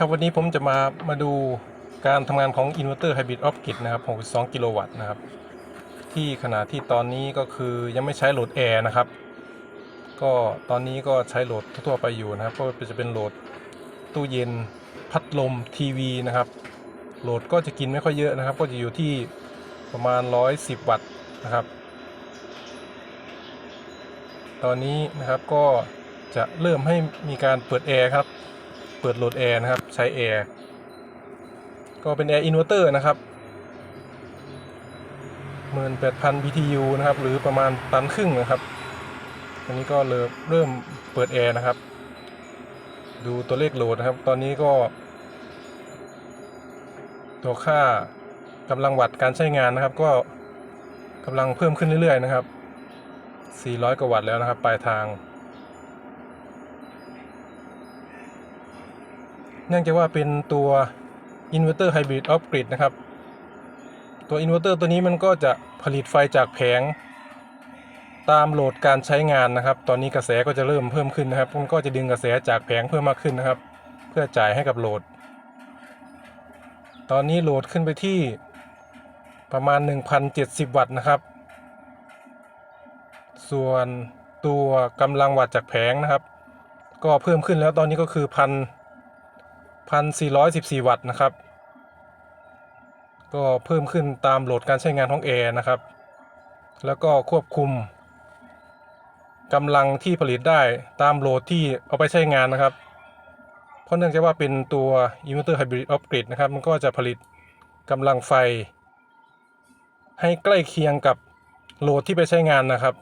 ครับวันนี้ผมจะมามาดูการทำงานของอินเวอร์เตอร์ไฮบริดออฟกิดนะครับ 62 กิโลวัตต์นะครับ ที่ขณะที่ตอนนี้ก็คือยังไม่ใช้โหลดแอร์นะครับ ก็ตอนนี้ก็ใช้โหลดทั่วไปอยู่นะครับ ก็จะเป็นโหลดตู้เย็นพัดลมทีวีนะครับ โหลดก็จะกินไม่ค่อยเยอะนะครับ ก็จะอยู่ที่ประมาณ 110 วัตต์นะครับ ตอนนี้นะครับก็จะเริ่มให้มีการเปิดแอร์ครับ เปิดโหลดแอร์นะครับ ใช้แอร์ก็เป็นแอร์อินเวอร์เตอร์นะครับ18,000 BTU นะครับ หรือประมาณตันครึ่งนะครับ อันนี้ก็เริ่มเริ่มเปิดแอร์นะครับ ดูตัวเลขโหลดนะครับ ตอนนี้ก็ ตัวค่ากำลังวัตต์การใช้งานนะครับ ก็กำลังเพิ่มขึ้นเรื่อยๆนะครับ 400 กว่าวัตต์แล้วนะครับ ปลายทาง เนื่องจากว่าเป็นตัว Inverter Hybrid Off Grid นะครับ ตัวอินเวอร์เตอร์ตัวนี้มันก็จะผลิตไฟจากแผง ตามโหลดการใช้งานนะครับ ตอนนี้กระแสก็จะเริ่มเพิ่มขึ้นนะครับ มันก็จะดึงกระแสจากแผงเพิ่มมากขึ้นนะครับ เพื่อจ่ายให้กับโหลด ตอนนี้โหลดขึ้นไปที่ประมาณ 1,070 วัตต์นะครับ ส่วนตัวกำลังวัตต์จากแผงนะครับ ก็เพิ่มขึ้นแล้วตอนนี้ก็คือ พันพันสี่ร้อยสิบสี่วัตต์นะครับ ก็เพิ่มขึ้นตามโหลดการใช้งานของแอร์นะครับ แล้วก็ควบคุมกำลังที่ผลิตได้ตามโหลดที่เอาไปใช้งานนะครับ เพราะเนื่องจากว่าเป็นตัว Inverter Hybrid Off Grid นะครับ มันก็จะผลิตกำลังไฟ ให้ใกล้เคียงกับโหลดที่ไปใช้งานนะครับ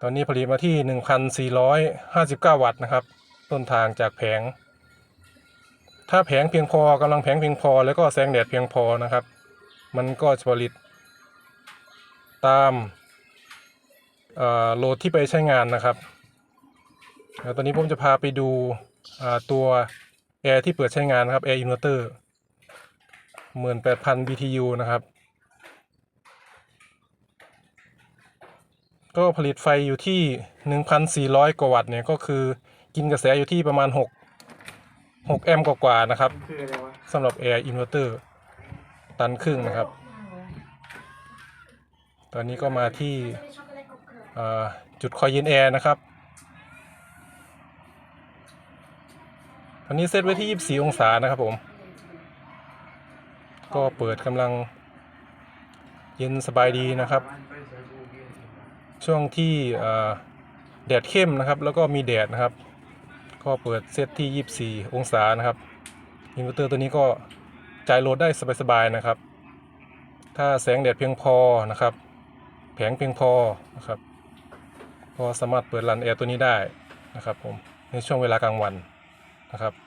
ตอนนี้ผลิตมาที่ 1,459 วัตต์นะครับ ต้นทางจากแผง ถ้าแผงเพียงพอกำลังแผงเพียงพอ แล้วก็แสงแดดเพียงพอนะครับ มันก็จะผลิตตามโหลดที่ไปใช้งานนะครับแล้วตอนนี้ผมจะพาไปดูตัวแอร์ที่เปิดใช้งานนะครับแอร์อินเวอร์เตอร์18,000 BTU นะครับ ก็ผลิตไฟอยู่ที่ 1,400 กว่าวัตต์เนี่ย ก็คือกินกระแสอยู่ที่ประมาณ 6 6แอมป์กว่าๆนะครับคืออะไรวะสำหรับ Air Inverter ตันครึ่งนะครับ ตอนนี้ก็มาที่เอ่อจุดคอยเย็นแอร์นะครับ ตอนนี้เซตไว้ที่ 24 องศานะครับผม ก็เปิดกำลังเย็นสบายดีนะครับ ช่วงที่เอ่อแดดเข้มนะครับ แล้วก็มีแดดนะครับ ก็เปิดเซตที่ 24 องศานะครับอินเวอร์เตอร์ตัวนี้ก็จ่ายโหลดได้สบายๆนะครับ ถ้าแสงแดดเพียงพอนะครับ แผงเพียงพอนะครับ ก็สามารถเปิดรันแอร์ตัวนี้ได้นะครับผมในช่วงเวลากลางวันนะครับ